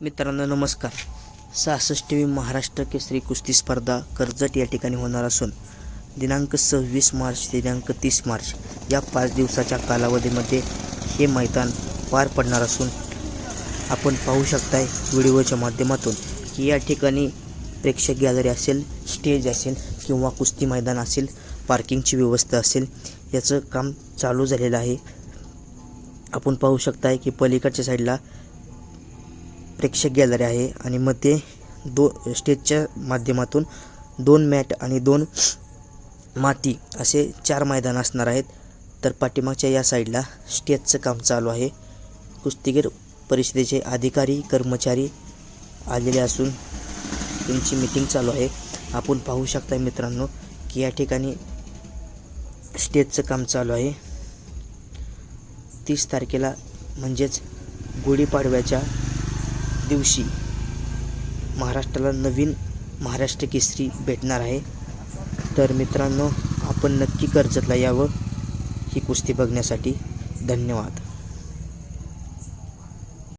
मित्रांनो नमस्कार. सहासष्टवी महाराष्ट्र केसरी कुस्ती स्पर्धा कर्जत या ठिकाणी होणार असून दिनांक सव्वीस मार्च ते दिनांक तीस मार्च या पाच दिवसाच्या कालावधीमध्ये हे मैदान पार पडणार असून आपण पाहू शकताय व्हिडिओच्या माध्यमातून की या ठिकाणी प्रेक्षक गॅलरी असेल स्टेज असेल किंवा कुस्ती मैदान असेल पार्किंगची व्यवस्था असेल याचं काम चालू झालेलं आहे. आपण पाहू शकताय की पलीकडच्या साईडला प्रेक्षक गॅलरी आहे आणि मग ते दो स्टेजच्या माध्यमातून दोन मॅट आणि दोन माती असे चार मैदान असणार आहेत. तर पाठीमागच्या या साईडला स्टेजचं काम चालू आहे. कुस्तीगीर परिषदेचे अधिकारी कर्मचारी आलेले असून त्यांची मीटिंग चालू आहे. आपण पाहू शकता मित्रांनो की या ठिकाणी स्टेजचं काम चालू आहे. तीस तारखेला म्हणजेच गुढीपाडव्याच्या दिवशी महाराष्ट्राला नवीन महाराष्ट्र केसरी भेटणार आहे. तर मित्रांनो आपण नक्की कर्जतला यावं ही कुस्ती बघण्यासाठी. धन्यवाद.